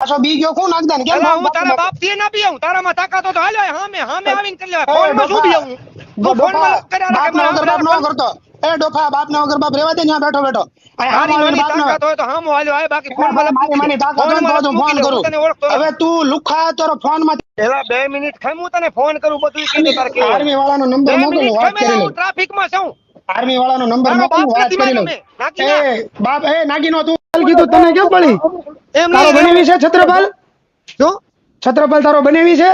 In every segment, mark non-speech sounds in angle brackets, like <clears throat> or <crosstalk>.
પાછો બી ગયો કોણ નાખદાન કેમ હું તારા બાપ? થી ના પીઉં. તારા માં તાકાત તો હાલો હામે હામે આવીને કરી લેવાય ફોનમાં શું બીવું તું ફોનમાં ડોફા, કર્યા રાખે, મારા બાપ નો કરતો. એ ડોફા બાપ ને વગર બાપ રેવા દે ત્યાં બેઠો બેઠો. તારી હામો તાકાત હોય તો હામો હાલ્યો આય બાકી ફોનમાં લપ મારી તાકાત હોય તો ફોન કરું. હવે તું લુખા તારો ફોનમાં પેલા બે મિનિટ ખાઈ હું તને ફોન કરું બધું કીધું તારે કે. આર્મી વાળાનો નંબર મોકલ વાત કરી હું લઉં ટ્રાફિકમાં છું. આર્મી વાળાનો નંબર તારો બાપ વાત કરી લઉં. મેં. નાખી ના. એ બાપ એ નાગીનો તું. કીધું તને કેમ પડી? એમ તારો બનેવી છે છત્રપાલ? શું? છત્રપાલ તારો બનેવી છે?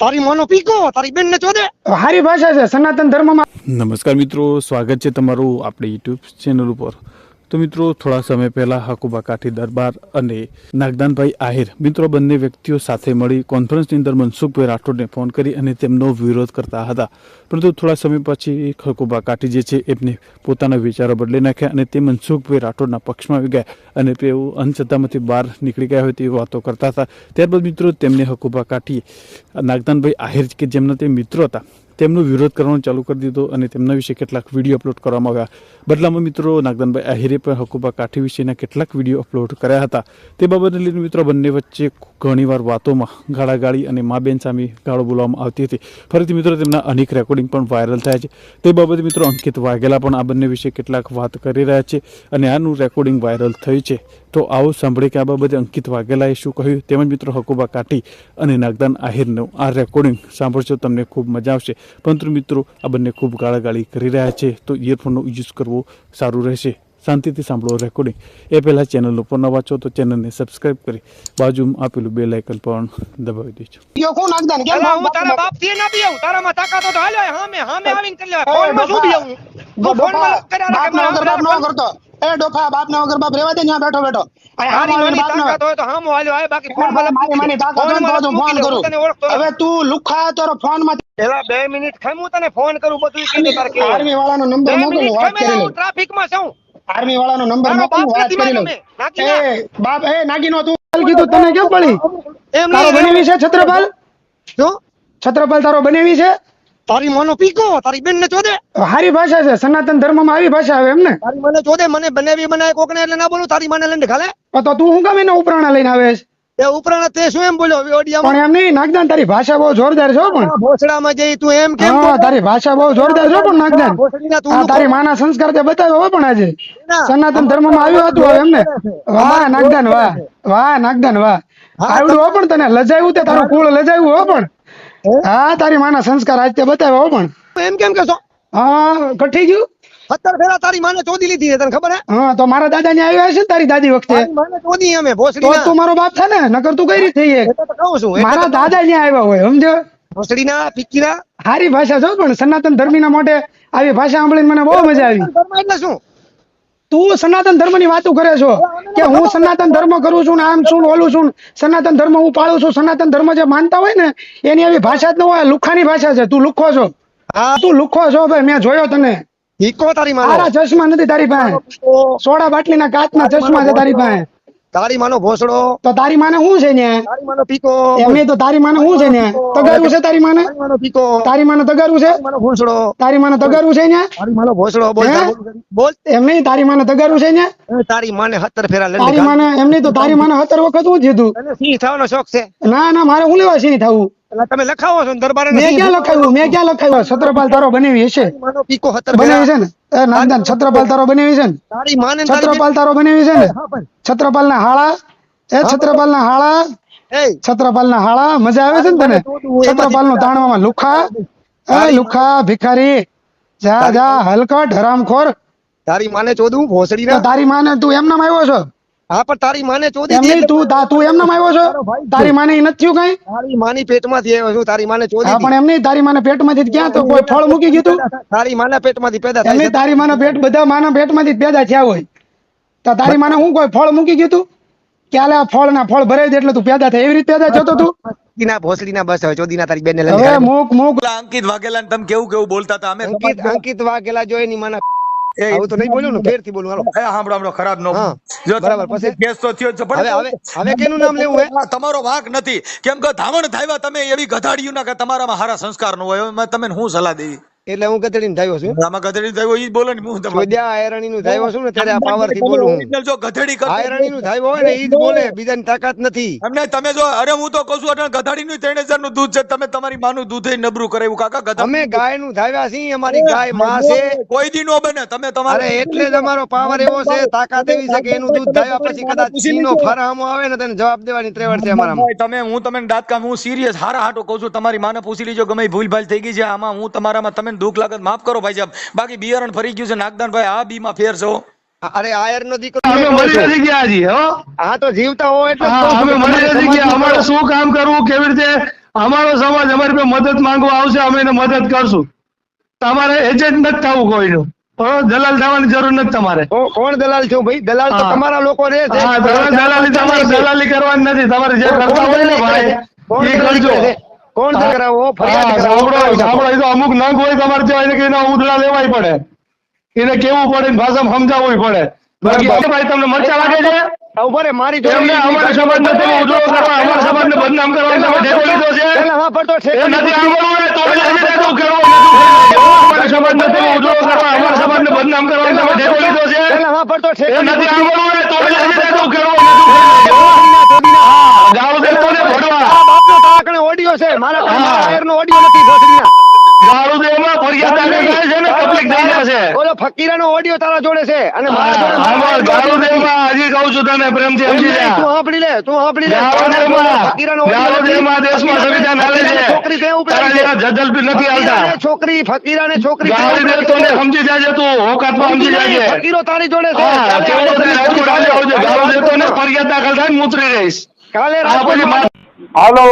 તારી મોનો પીકો તારી બેન ને ચોદે હારી ભાષા છે સનાતન ધર્મમાં. નમસ્કાર મિત્રો સ્વાગત છે તમારું આપણી યુટ્યુબ ચેનલ ઉપર. તો મિત્રો, થોડા સમય પહેલા હકુબા કાઠી દરબાર અને નાગદાનભાઈ આહિર, મિત્રો, બંને વ્યક્તિઓ સાથે મળી કોન્ફરન્સની અંદર મનસુખભાઈ રાઠોડને ફોન કરી અને તેમનો વિરોધ કરતા હતા. પરંતુ થોડા સમય પછી હકુબા કાઠી જે છે, એમને પોતાના વિચારો બદલી નાખ્યા અને તે મનસુખભાઈ રાઠોડના પક્ષમાં આવી ગયા અને તેઓ અંધશ્રદ્ધામાંથી બહાર નીકળી ગયા હોય તેવી વાતો કરતા હતા. ત્યારબાદ મિત્રો, તેમને હકુબા કાઠી નાગદાનભાઈ આહિર કે જેમના તે મિત્રો હતા તેમનો વિરોધ કરવાનું ચાલુ કરી દીધો અને તેમના વિશે કેટલાક વીડિયો અપલોડ કરવામાં આવ્યા. બદલામાં મિત્રો નાગદાનભાઈ આહિરે પણ હકુબા કાઠી વિશેના કેટલાક વીડિયો અપલોડ કર્યા હતા. તે બાબતને લઈને મિત્રો બંને વચ્ચે ઘણીવાર વાતોમાં ગાળાગાળી અને મા બેન સામે ગાળો બોલવામાં આવતી હતી. ફરીથી મિત્રો તેમના અનેક રેકોર્ડિંગ પણ વાયરલ થયા છે. તે બાબતે મિત્રો અંકિત વાઘેલા પણ આ બંને વિશે કેટલાક વાત કરી રહ્યા છે અને આનું રેકોર્ડિંગ વાયરલ થયું છે. તો આવો સાંભળી કે આ બાબતે અંકિત વાઘેલાએ શું કહ્યું? તેમજ મિત્રો હકુબા કાટી અને નાગદાન આહિરનું આ રેકોર્ડિંગ સાંભળશો તમને ખૂબ મજા આવશે. પરંતુ મિત્રો આ બંને ખૂબ ગાળાગાળી કરી રહ્યા છે તો ઇયરફોનનો યુઝ કરવો સારું રહેશે. શાંતિથી સાંભળો રેકોર્ડિંગ એ પહેલાં ચેનલ ઉપર ન વાંચો તો ચેનલને સબસ્ક્રાઇબ કરી બાજુમાં આપેલું બે લાઇકન પણ દબાવી દેજો. હું તારા બાપ? બાપથી ના બીવું તારામાં તાકાત તો હાલો હામે હામે આવીને કરી લેવાય ફોનમાં શું ડોફા, ફોનમાં કર્યા રાખે, બાપને મારા વગર બાપ નો કરતો. એ ડોફા બાપ ના વગર બાપ રેવા દે ત્યાં બેઠો બેઠો. ને ફોન કરું. તને હવે તું લુખા તારો ફોનમાં પેલા બે મિનિટ ખાઈ હું તને ફોન કરું બધું. આર્મી વાળાનો બે નંબર મોકલ વાત કરી હું લઉં. ટ્રાફિકમાં છું. આર્મી વાળાનો નંબર બાપ વાત કરી લઉં. મેં. એ બાપ એ નાગીનો તું. કીધું તને કેમ પડી? એમ તારો બનેવી છે છત્રપાલ? શું? છત્રપાલ તારો બનેવી છે? તારી મોનો પીકો તારી બેન ને ચોદે હારી ભાષા છે સનાતન ધર્મમાં આવી ભાષા આવે એમ ને? તારી મને ચોદે મને બનાવી કોક ને એટલે ના બોલું તારી મને લઈને ખાલે. તો તું હું કામ એના ઉપરાણા લઈને આવે છે? એ ઉપરાણ તે શું એમ બોલ્યો ઓડિયા પણ એમ નહીં નાગદાન તારી ભાષા બહુ જોરદાર છે પણ. ભોસડામાં જઈ તું એમ કેમ તારી ભાષા બહુ જોરદાર છે પણ નાગદાન. તારી માના સંસ્કાર તે બતાવ્યો પણ આજે. સનાતન ધર્મમાં આવ્યું હતું હવે એમને. વાહ નાગદાન વાહ. વાહ નાગદાન વાહ. આવડું હો પણ તને લજાયું તે તારું કુળ લજાયું હો પણ. હા? તારી માના સંસ્કાર આજ તે બતાવ્યો હો પણ. એમ કેમ કેસો હા કઠી ગયું? ફેરા તારી માને ચોદી લીધી છે તને ખબર હે? હા તો મારા દાદા ને આવ્યા છે તારી દાદી વખતે? માને ચોદી અમે તો તું મારો બાપ થાય ને નકર તું કઈ રીતે થઈ તો કહું છું મારા દાદા ને આવ્યા હોય સમજો? ભોસડીના પીકીના હારી ભાષા છો પણ સનાતન ધર્મીના મોઢે આવી ભાષા સાંભળીને મને બહુ મજા આવી. એટલે શું? તું સનાતન ધર્મની વાતો કરે છો કે હું સનાતન ધર્મ કરું છું ને આમ છું ઓલું છું સનાતન ધર્મ હું પાળું છું સનાતન ધર્મ જે માનતા હોય ને એની આવી ભાષા જ ન હોય લુખાની ભાષા છે. તું લુખો છો. હા. તું લુખો છો ભાઈ મેં જોયો તને. પીકો તારી માનો. ચશ્મા નથી તારી પાસે. સોડા બાટલીના કાચના ચશ્મા છે તારી પાસે. તારી માનો ભોસડો. તો તારી માને શું છે ને તારી માનો પીકો. એમને તો તારી માને શું છે ને તગારું છે તારી માને? તારી માનો પીકો. તારી માને તગારું છે? માનો ભોસડો. તારી માને તગારું છે ને તારી માનો ભોસડો. બોલ બોલ. એમ નહીં તારી માને તગારું છે ને તારી માને હતર ફેરા લડી તારી માને એમને તો તારી માને હતર વખત હું જીધું? સિંહ થવાનો શોખ છે? ના ના મારે હું લેવા સિંહ થવું? તમે લખાવો છો દરબારે મેં ક્યાં લખાવ્યું? મેં ક્યાં લખાવ્યું? છત્રપાલ તારો બનાવી હશે. માનો પીકો સત્તર બનાવી છે ને? એ નાગદાન છત્રપાલ તારો બનાવી છે ને? તારી માને છત્રપાલ તારો બનાવી છે ને? છત્રપાલ ના હાળા? એ છત્રપાલ ના હાળા? છત્રપાલ ના હાળા? મજા આવે છે ને તને? છત્રપાલનું તાણવામાં લુખા? એ લુખા ભિખારી. જા જા હલકટ હરામખોર. તારી માને ચોદું ભોસડી તારી માને તું એમ નામ આવ્યો છો? હા પણ તારી માને ચોદી એમ તું તા- તું એમ નામ આવ્યો છો? તારી માને ઈ નથી કઈ? તારી માની પેટમાંથી આવ્યો છું તારી માને ચોદી હા પણ એમ નહીં તારી માને પેટમાંથી ક્યાં તો કોઈ ફળ મૂકી ગયું તારી માના પેટમાંથી પેદા થાય નહીં તારી માના પેટ બધા માના પેટમાંથી પેદા થયા હોય. તો તારી માને હું કોઈ ફળ મૂકી ગયું તું? કે આ ફળ ના ફળ ભરાઈ દે એટલે તું પેદા થાય? એવી રીતે પેદા થતો તું ભોસડીના ભોસડીના બસ હવે ચોદીના તારી બેન ને અંકિત વાઘેલા તમે કેવું કેવું બોલતા હતા? અમે અંકિત અંકિત વાઘેલા જોઈ ની માના એ, આવું તો નહીં બોલ્યું ને ફેરથી બોલું હાલો. હા સાંભળો સાંભળો ખરાબ નો જો બરાબર, પછી? કેસ તો થયો છે પણ હવે હવે કેનું નામ લેવું હે? તમારો વાંક નથી. કેમ કે ધાવણ થાય તમે એવી ગધાડીયું ના કે તમારામાં હારા સંસ્કાર નો હોય એમાં તમે હું સલાહ દેવી? એટલે હું ગધેડી થયો છું. આમાં ગધેડી થયો ઈ બોલો ને હું તમારે ચોદ્યા આયરણી નું થયો છું ને ત્યારે આ પાવરથી બોલું હું. જો ગધેડી આયરણી નું થયો હોય ને ઈ જ બોલે બીજાની તાકાત નથી. એમને તમે જો અરે હું તો કહું છું અટલ ગધાડીનું ત્રણ હજારનું દૂધ છે તમે તમારી માનું દૂધ નબરું કરાવ્યું કાકા ગધા અમે ગાયનું થાવ્યા છીએ અમારી ગાયમાં છે. કોઈ દી નો બને તમે અરે તમારે એટલે જ અમારો પાવર એવો છે તાકાત એવી છે કે એનું દૂધ ધાવ્યા પછી કદાચ સીનો ફરામો આવે ને તેને જવાબ દેવાની ત્રેવડ છે અમારામાં. તમે હું તમને દાંત કામ હું સિરિયસ હારા હાટો કહું છું તમારી માને પૂછી લીજો ગમે ભૂલભાલ ભૂલ ભાલ થઈ ગઈ છે આમાં હું તમારામાં તમે દુઃખ લાગત માફ કરો ભાઈ સાહેબ. બાકી બિયારણ ફરી ગયું છે નાગદાન ભાઈ આ બી માં ફેર છો. અરે આયર નો દીકરો અમે મરી નથી ગયા હજી હો? હા તો જીવતા હો એટલે હા, અમે મરી નથી ગયા. અમારે. શું કામ કરવું? કેવી રીતે? અમારો સમાજ અમારી પાસે મદદ માંગવા આવશે અમે એને મદદ કરશું. તમારે એજન્ટ નથી થવું કોઈનું? દલાલ થવાની જરૂર નથી તમારે. કોણ દલાલ છો ભાઈ? દલાલ તો તમારા લોકો રે છે. દલાલી તમારે દલાલી કરવાની નથી. તમારે જે કરતા હોય ને? ભાઈ એ કરજો? કોણ. કરાવો ફરિયાદ કરાવો સાંભળો એ તો અમુક નંગ હોય તમારે ત્યાં એને એના ઉદડા લેવાય પડે. એને કેવું પડે ભાષા ભાષામાં સમજાવવું પડે. બાકી ભાઈ તમને મરચા લાગે છે. મારી જોડે એમને અમારા સમાજને તમે ઉજળો કરવા અમારા સમાજને બદનામ કરવા તમે ઠેકો લીધો છે. હા ઠેકો નથી લીધો. આવડવું ને તો. અમારા સમાજને તમે ઉજળો કરવા અમારા સમાજને બદનામ કરવા તમે ઠેકો લીધો છે. હા ઠેકો નથી. આવડવું તો કરવું, નથી કરવું. હા, ગાળો દેતો ને ભરવા આ બાપનો તાકણે ઓડિયો છે મારા પાસે નો ઓડિયો નથી ભોસડીના. ગાળો દેવામાં ફરિયાદ દાખલ છે ને? તકલીફ થઈ જશે ઓલો ફકીરાનો ઓડિયો તારા જોડે છે અને મારા જોડે આમાં ગાળો દેવામાં હજી કહું છું તને પ્રેમથી સમજી તું સાંભળી લે તું સાંભળી લે. ફકીરાનો દેશમાં સંવિધાન હાલે છે. છોકરી ત્યાં ઉપડી તારા છે. જેવા જજલ બી નથી હાલતા. છોકરી ફકીરાને છોકરી ગાળી દેતો ને સમજી જાજે તું હોકાતમાં સમજી જાજે. ફકીરો તારી જોડે છે. ગાળો ને ફરિયાદ દાખલ થાય હું ઉતરી રહીશ. કાલે હાલો.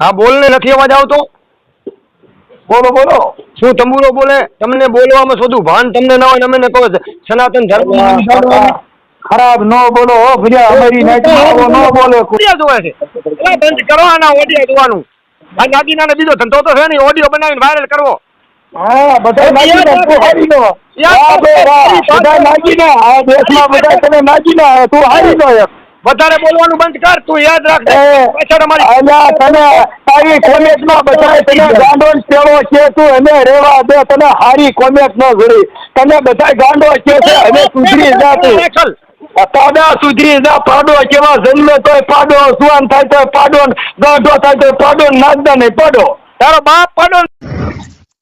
હા બોલ ને નથી અવાજ આવતો? બોલો બોલો. શું તંબુરો બોલે? તમને બોલવામાં શોધું ભાન તમને ના હોય અમે કહો સનાતન ધર્મ ખરાબ નો બોલો ઓ ફરિયા અમારી નાઈટ નો બોલે. ઓડિયા જોવે છે. એલા બંધ કરો આના ઓડિયા જોવાનું. આ દાગીનાને બીજો ધંધો તો છે ને ઓડિયો બનાવીને વાયરલ કરવો. હા બધા નાખી દે તું હારી નો હા બધા નાખી દે આ દેશમાં બધા તમે નાખી દે તું હારી દો એક. વધારે બોલવાનું બંધ કર તું યાદ રાખજે પાછળ અમારી અલ્યા તને તારી કોમેન્ટમાં બધાય તને ગાંડો જ છે તું એને રેવા દે તને હારી કોમેન્ટ ન જોડી તને બધાય ગાંડો છે અને સુધરી જા તું. પાડો સુધરી જા પાડો કેવા જન્મે તોય પાડો સુવાન થાય તોય પાડો ગાંડો થાય તોય પાડો ને નાગદા નહીં પાડો. તારો બાપ પડો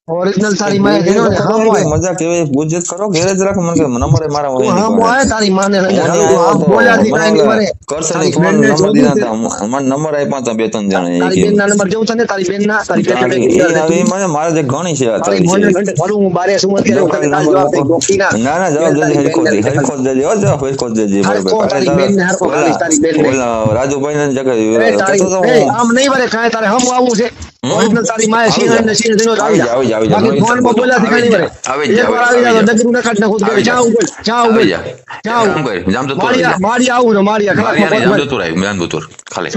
ઓરિજિનલ તારી માએ જેનો ને હામો હોય. મજા કેવે ગુજત કરો ઘેરે જ રાખ મને નંબર મારા હોય નહીં આવે તારી માને આમ બોલ્યા દી કાઈ મારે મરે. કરશે તારી ફોન નંબર દીધા હતા મને નંબર આપ્યા હતા બે ત્રણ જણા તારી બેનના નંબર જોઉં છે ને તારી તારી બેનને તારી- હવે હતી. મને મારે જે ઘણી છે તારી ભરું હું બારે શું અત્યારે હું તને જવાબ દે ગોપીના. ના ના જવાબ દેજે હરખો દે હરખો દેજે હો જા હરખો દેજે બરાબર. તારી બેન ને હરખો તારી બેન ને રાજુભાઈ ને એ આમ નહીં વરે કાય તારે હમ આવું છે. ઓરિજિનલ તારી માએ આવી ને સિંહ જેનો આવી જા. આવી જા, આવી જા. બાકી ફોનમાં બોલ્યાથી કાંઈ વરે. આવી જા, આવી આવી જા ડગરું નખાડી નાખું તો આવી કે જા. જાઉં બોલ, જાઉં બોલ, આવી જા. જાઉં. કામ કર, જામ જતું માળિયા- આવી જા. માળિયા આવું છે, માળિયા કલાકમાં મારિયાને પહોંચવા. જામજોતુર આવી, જામજોતુર, ખાલી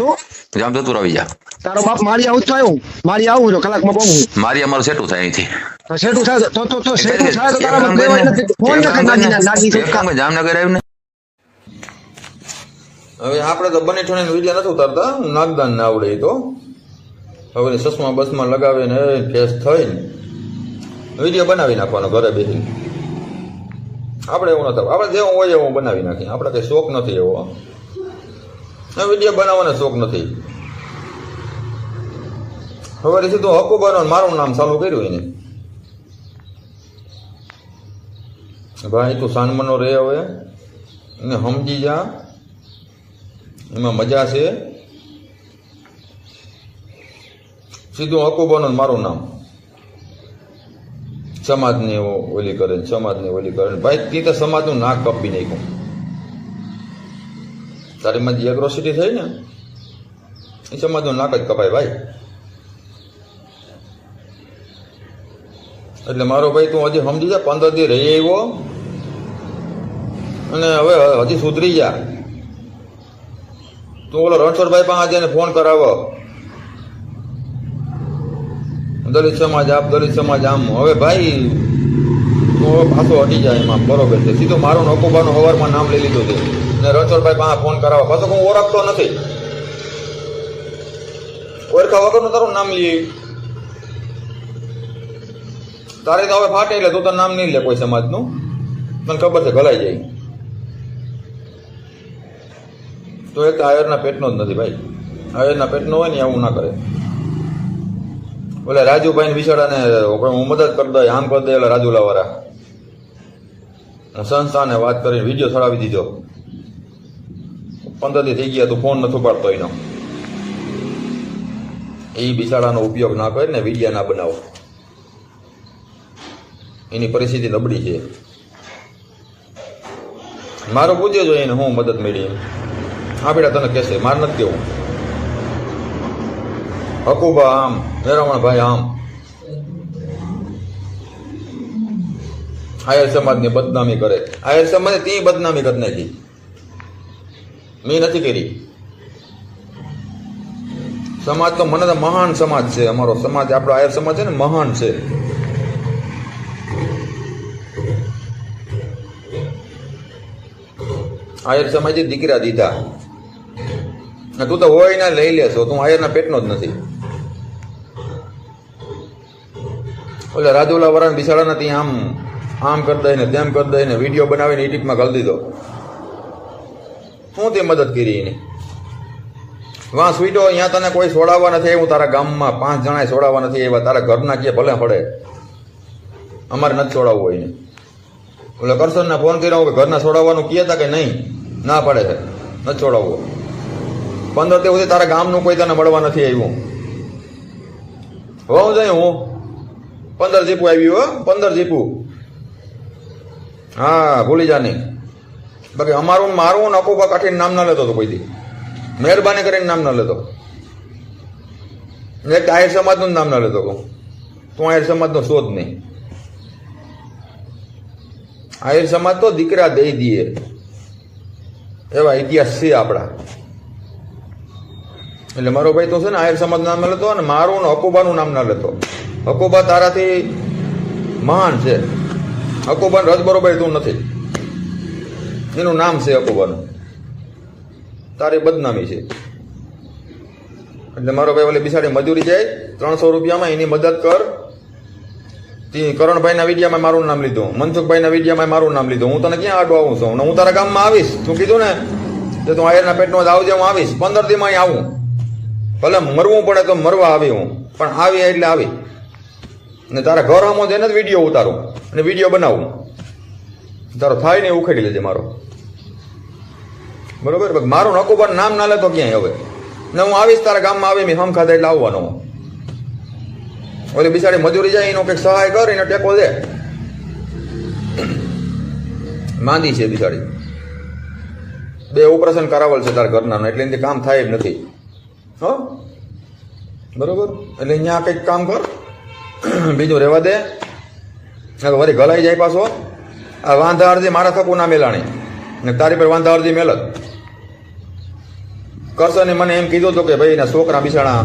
આવી જા તારો બાપ માળિયા આવું જ તો આવ્યું. માળિયા આવું છે, કલાકમાં પહોંચું. મારી અમારું સેટું થાય અહીંથી તો થાય તો- થાય તારા દેવાય નથી. ફોન જામનગર આવ્યું ને હવે આપણે તો બને ઠોને વીડિયો નથી ઉતારતા નાગદાન ના આવડે તો હવે ચશ્મા બસમાં લગાવીને ફેસ કેસ થઈ ને વીડિયો બનાવી નાખવાનો ઘરે બેસી આપણે એવું નથી આપણે જેવું હોય એવું બનાવી નાખીએ. આપણે કંઈ શોખ નથી એવો. વીડિયો બનાવવાનો શોખ નથી. હવે સીધું હકુ બનો મારું નામ ચાલુ કર્યું એને. ભાઈ, તું સાનમનો રહે હવે. ને સમજી જા. એમાં મજા છે. સીધું હકુબાનો મારું નામ. સમાજની ઓલી કરે સમાજની ઓલી કરે ભાઈ, તી તો સમાજનું નાક કપી નાખ્યું. તારી માં જે એગ્રોસિટી થઈ ને? એ સમાજનું નાક જ કપાય ભાઈ. એટલે મારો ભાઈ, તું હજી સમજી જા, પંદર દી રહી આવ્યો. અને હવે હજી સુધરી જા. તું ઓલો રણછોડભાઈ પાસે જઈને ફોન કરાવો. દલિત સમાજ, આપ દલિત સમાજ, આમ. હવે ભાઈ પાછો હટી જાય એમાં, બરોબર છે. સીધું મારું નકોબાનું હવારમાં નામ લઈ લીધું છે. ને રણછોડભાઈ પાસે ફોન કરાવવા પાછો હું ઓળખતો નથી. ઓળખા વગરનું તારું નામ લઈ તારે તો હવે ફાટે એટલે તું તો નામ નહીં લે કોઈ સમાજનું. તને ખબર છે, ગલાઈ જાય. તો એક આયરના પેટનો જ નથી ભાઈ. આયરના પેટનો હોય ને આવું ના કરે. ઓલા રાજુભાઈ ને હું મદદ કરી દઈ આમ કરી દે, એટલે રાજુ લાવારા હું સંસ્થાને વાત કરીને વીડિયો ચડાવી દીધો. પંદર દી થઈ ગયા, તું ફોન નથી ઉપાડતો એનો. એ બિચારાનો ઉપયોગ ના કરીને વિડીયા ના બનાવો. એની પરિસ્થિતિ નબળી છે. મારો પૂછ્યો જોઈએ એને હું મદદ મળી બેટા, તને કહેશે, માર નથી કેવું હકુબા આમ મેરામણભાઈ આમ. આયર સમાજની બદનામી કરે. આયર સમાજે તી બદનામી કરી નાખી. મેં નથી કરી. સમાજ તો મને તો મહાન સમાજ છે, અમારો સમાજ, આપણો આયર સમાજ છે ને મહાન છે. આયર સમાજે દીકરા દીધા. તું તો હોય ના લઈ લેશો, તું આયરના પેટનો જ નથી. ઓલે રાજુલા વરાણ બિસાડાના ત્યાં આમ આમ કરી દઈને, તેમ કરી દઈને વીડિયો બનાવીને એડિટમાં કરી દીધો. શું તે મદદ કરી એની? વાં સ્વીટો અહીંયા તને કોઈ છોડાવવા નથી, હું તારા ગામમાં પાંચ જણાએ છોડાવવા નથી એવા તારા ઘરના કે ભલે પડે અમારે નથી છોડાવવું એને. ઓલે કરશનને ફોન કર્યો કે ઘરના છોડાવવાનું કહે હતા કે નહીં, ના પડે છે, નથી છોડાવવું. પંદર તે સુધી તારા ગામનું કોઈ તને મળવા નથી આવ્યું. હોવું જોઈએ હું. પંદર જીપું આવ્યું, હો. પંદર જીપું. હા, ભૂલી જા નહીં. બાકી અમારું મારું ને અકુબા કાઠીને નામ ના લેતો હતો કોઈ દી મહેરબાની કરીને નામ ના લેતો. એક આહિર સમાજનું નામ ના લેતો તું આહિર સમાજનો શોધ નહીં. આહિર સમાજ તો દીકરા દઈ દઈએ. એવા ઇતિહાસ છે આપણા. એટલે મારો ભાઈ તો છે ને આહિર સમાજ નામ લેતો અને મારું ને હકુબાનું નામ ના લેતો. હકુબા તારાથી મહાન છે. હકુબાન રજ બરોબર તું નથી. એનું નામ છે હકુબાનું તારી બદનામી છે. એટલે મારો ભાઈ ઓલે બિસાડી મજૂરી જાય, ત્રણસો રૂપિયામાં એની મદદ કર. કરણભાઈના વિડીયામાં મારું નામ લીધું, મનસુખભાઈના વિડીયામાં મારું નામ લીધું. હું તને ક્યાં આડો આવું છું? હું તારા ગામમાં આવીશ. તું કીધું ને કે તું આયરના પેટનો જ આવજે, હું આવીશ. પંદર દીમાં આવું. ભલે મરવું પડે તો મરવા આવી હું. પણ આવી એટલે આવી. ને તારા ઘર આમો જઈને જ વીડિયો ઉતારું અને વીડિયો બનાવું. તારો થાય ને ઉખેડી લેજે મારો. બરોબર? મારું નકુબર નામ ના લેતો ક્યાંય હવે. ને હું આવીશ તારા ગામમાં આવી મેં હમ ખાધા એટલે આવવાનો. ઓલી બિચારી મજૂરી જાય એનો કંઈક સહાય કર, એને ટેકો દે. માંદી છે બિચારી. બે ઓપરેશન કરાવેલ છે તારા ઘરના એટલે એનાથી કામ થાય જ નથી. હો? બરોબર? એટલે અહીંયા કંઈક કામ કર. <clears throat> બીજું રહેવા દે. વળી ગલાઈ જાય પાછો. આ વાંધા અરજી મારા થકું ના મેલાણી. ને તારી પર વાંધા અરજી મેલત કરશને મને એમ કીધું હતું કે ભાઈ એના છોકરા બિસાણા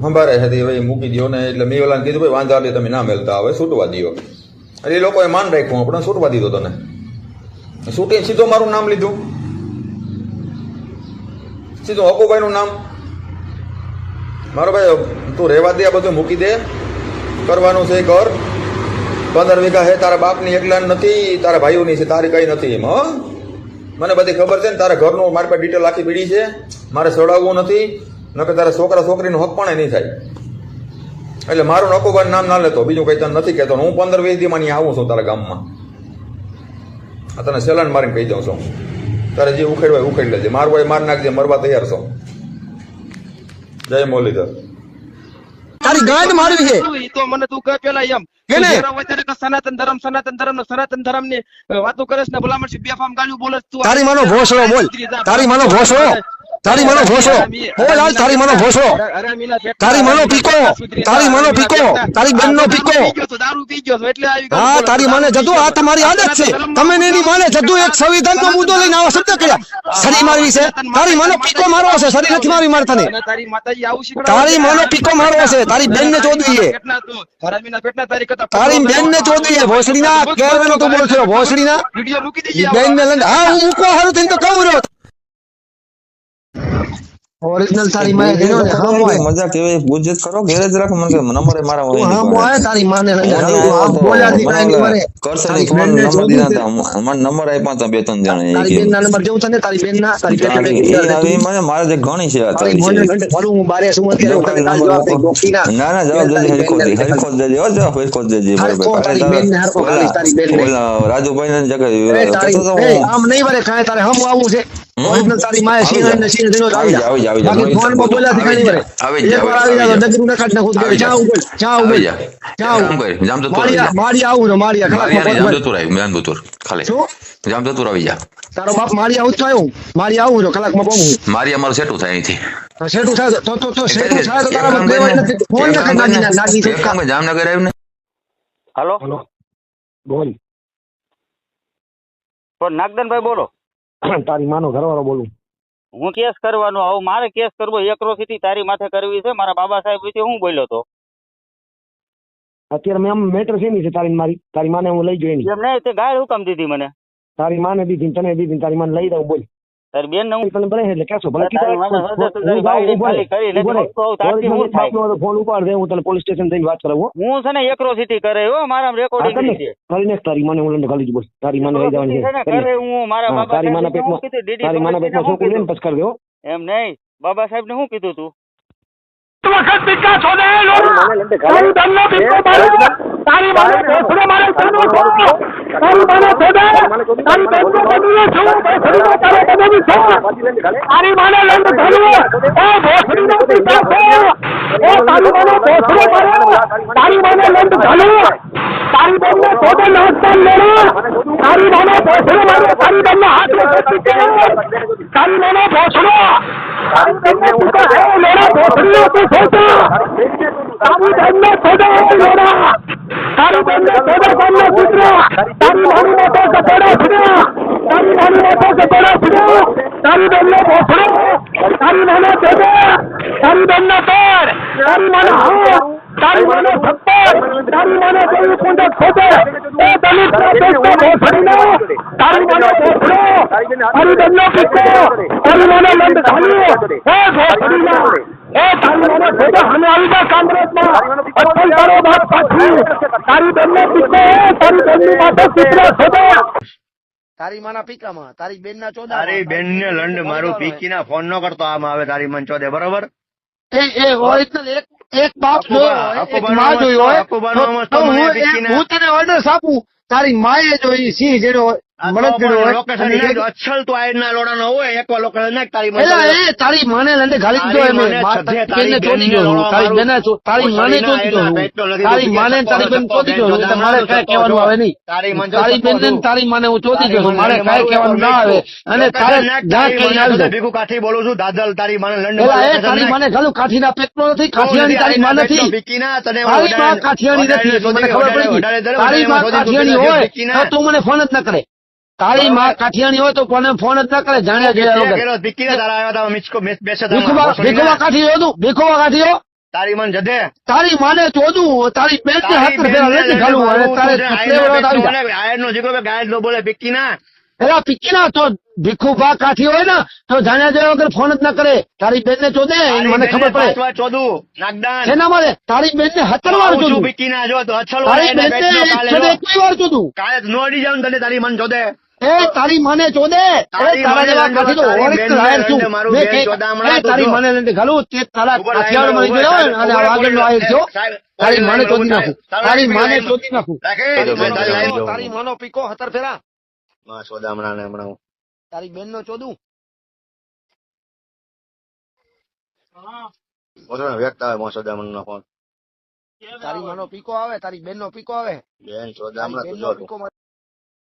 સંભારે છે ભાઈ મૂકી દો ને. એટલે મેં ઓલાને કીધું, ભાઈ વાંધા અરજી તમે ના મેલતા. હવે છૂટવા દો એટલે એ લોકોએ માન રાખ્યું આપણે છૂટવા દીધો તને. છૂટી સીધો મારું નામ લીધું. સીધું હકુભાઈનું નામ. મારો ભાઈ તું રહેવા દે આ બધું મૂકી દે. કરવાનું છે કર. પંદર વીઘા હે, તારા બાપની એકલા નથી, તારા ભાઈઓની છે, તારી કઈ નથી એમ, હં? મને બધી ખબર છે ને, તારા ઘરનું મારી પાસે ડિટેલ આખી પીડી છે. મારે સડાવવું નથી, નકર તારા છોકરા છોકરીનું હક પણ નહીં થાય. એટલે મારું નકોબાન નામ ના લેતો, બીજું કઈ તને નથી કહેતો. હું પંદર વીસ દી માં આવું છું તારા ગામમાં. આ તને સેલાન મારીને કહી દઉં છું. તારે જે ઉખેડવાય ઉખેડી લેજે. મારવાય માર નાખજે, મરવા તૈયાર છો. જય મોલીધર તારી ગાંડ મારવી છે. ઈ તો મને તું કહે પેલા એમ. કે સનાતન ધર્મ સનાતન ધર્મ સનાતન ધર્મની વાતો કરે ને ભલામણ છે બેફામ ગાળ્યું બોલે તું. તારી માનો ભોસડો બોલ. તારી માનો ભોસડો તારી માનો ભોસો. બોલ હાલ તારી માનો ભોસો. તારી માનો પીકો તારી માનો પીકો તારી બેનનો પીકો દારૂ પી ગયો છું, એટલે આવી હા તારી માને જદુ આ તમારી આદત છે. તમે ને એની માને જદુ એક સંવિધાન નો મુદ્દો લઈને આવા શબ્દ કર્યા. સરી મારવી છે. તારી મનો પીકો મારવો છે સરી નથી મારવી મારે તને તારી માતાજી આવું શીખવાડે તારી માનો પીકો મારવો છે તારી બેન ને ચોદવી તારી બેન ને ચોદવી ભોસડી ના કેરવેનો તું બોલ છો ભોસડી ના વીડિયો મૂકી દેજે બેન ને હા હું મૂકવા હારું થઈને તો કહું રહ્યો. ઓરિજિનલ તારી માએ કર્યો ને હમ હોય મજા કેવી ગુજત કરો ઘેરે જ રાખો મને નંબર મારા હોય હમ હોય તારી માને બોલ્યા થી કાઈ નહીં મરે. કરશે ફોન નંબર દીધા દે. હતા મને નંબર આપ્યા હતા બે ત્રણ જણા તારી બેન ના નંબર જેવું છે તારી બેન ના તારી બેન તારી મને મારે જે ઘણી છે તારી મોને ઘંટે ફરું હું બારે શું અત્યારે તને જવાબ દે ગોખી ના. ના ના જવાબ તારી હરખો દેજે હરખો દેજે હો જવાબ હરખો હરખો બરાબર. તારી બેન ને હરખો તારી બેન ને રાજુભાઈ ને હું- આમ નહીં વળે કાય તારે હમ આવું છે. ઓરિજિનલ તારી માએ આવી ને સિંહ ધીનો જા, જા. બોલ્યા થી કાંઈ જા, જા. નાખું જામ તો મારિયા જામ તો જામ તો. ખાલી. જામ તો જા. તારો બાપ થયો આવું પહોંચું મારી અમારું સેટું થાય અહીંથી. તો થાય તો તો તો શેઠું થાય તો તારા કામ બાપ દેવાય નથી. ફોન જામનગર આવ્યું ને હાલો? બોલ. પણ નાગદાનભાઈ બોલો. <clears throat> તારી માનો ઘરવાળો બોલું. હું કેસ કરવાનો? આવું મારે કેસ કરવો? એક્રોસિટી તારી માથે કરવી છે? મારા બાબા સાહેબ વિશે હું બોલ્યો તો? અત્યારે મેં આમ મેટર છે છે? તારી મારી તારી માને હું લઈ જોઈ એમ નહીં તે ગાય હુકમ દીધી મને. તારી માને દીધી તને દીધી તારી માને લઈ દઉં બોલ. તારી બેન હું તને ભલે એટલે ભલે કરી? ફોન ઉપાડ દે હું પોલીસ સ્ટેશન જઈને વાત કરું હું. છે ને એક્રોસિટી કરે હો મારા રેકોર્ડિંગ છે. કરીને તારી મને હું ખાલી બોલ. તારી માને લઈ જવાની છે છે કરે હું મારા બાબા તારી માના પેટમાં કીધું? તારી માના પેટમાં ભગતસિંહને લઈને પછી કરી દો એમ નહીં બાબા સાહેબ ને શું કીધું તું? તારી માના પીકામાં તારી બેન ના ચોદા તારી બેન ને લંડ મારું પીકી ના ફોન નો કરતો આમ આવે તારી મન ચોદે બરોબર એ એ ઓરિજિનલ એક એક બાપ અપુબા- જોયો હોય, એક અપુબાનો માં જોયું હોય અપુબાનો તો- અમસ્તો તો મને હું પીકીને- એ- હું તને ઓર્ડર આપું તારી માએ જોઈ સિંહ જેનો મળદ જેનો હોય લોકેશન અને નાખ, એ- અચ્છલ તો આયર ના લોડા નો હોય એકવાર લોકેશન નાખ તારી મન ચોદે. એ તારી માને લંડે ઘાલી દીધો તારી એમે મને મા- સધે તારી બેનને તારી ચોદી બેનને ગયો હું. લોડા તારી મારું. બેનને ચો- તારી કોઈ માને ના ચોદી ગયો હોય હું. તને ઓર્ડર આપું તારી દુખી માને ને તારી બેન શકતો, ચોદી ગયો હું. બેન એટલે મારે કાંઈ કહેવાનું આવે નહીં. તારી માને તારી બેન ને તારી માને હું ચોદી ગયો મારે કાંઈ કહેવાનું ના આવે. અને તારે આવી જાય. ભીખું કાઠી બોલું છું દાદલ તારી માને લંડ એ તારી માને ખાલી કાઠીના પેટનો નથી કાઠિયાની તારી માં નથી. તને તારી માં કાઠિયાની નથી. મને ખબર પડી તારી માં કાઠિયાની હોય. તો તું મને ફોન જ ન કરે તારી માં કાઠિયાની હોય તો કોને ફોન જ ના કરે જાણે જોયા પેલો તારા આવ્યા મિચકો બેસે. ભીખુબા કાઠી જોતું ભીખુબા કાઠીઓ તારી મન જદે તારી માને ચોદું તારી બેન ને હાથ ફેરા નથી ઘાલવું અને તારે. આયર નો જીગો ગાય નો બોલે પીકી ના એલા પીકી ના તો ભીખુબા કાઠી હોય ને તો જાણ્યા જોયા વગર ફોન જ ના કરે. તારી બેન ને ચોદે મને ખબર પડે. ચોદું નાગદાન. એના મારે તારી બેન ને હતર વાર ચોદું. ભીકી ના જો તો અછલ તારી બેન ને એકસો વાર ચોદું. કાલે નો અડી જાઉં તને તારી મન જોદે. એ તારી માને ચોદે. એ તારા જેવા કાઠી તો તારી લાયર છું. મેં બેન કે- એ તારી. માને લંડે ઘાલું તે તારા લાઈન મળી ગયો અને આગળનો આયર છો. તારી માને ચોદી નાખું. તારી માને ચોદી નાખું. તારી માનો- જો. તારી માનો પીકો હતર ફેરા. માં સોદામણા ને હમણાં હું. તારી બેન નો ચોદું વ્યક્ત આવે માં સોદામણા નો ફોન. તારી માનો પીકો આવે તારી બેન નો પીકો આવે. બેન ચોદામણા સોદામણા બેન તું જો પીકો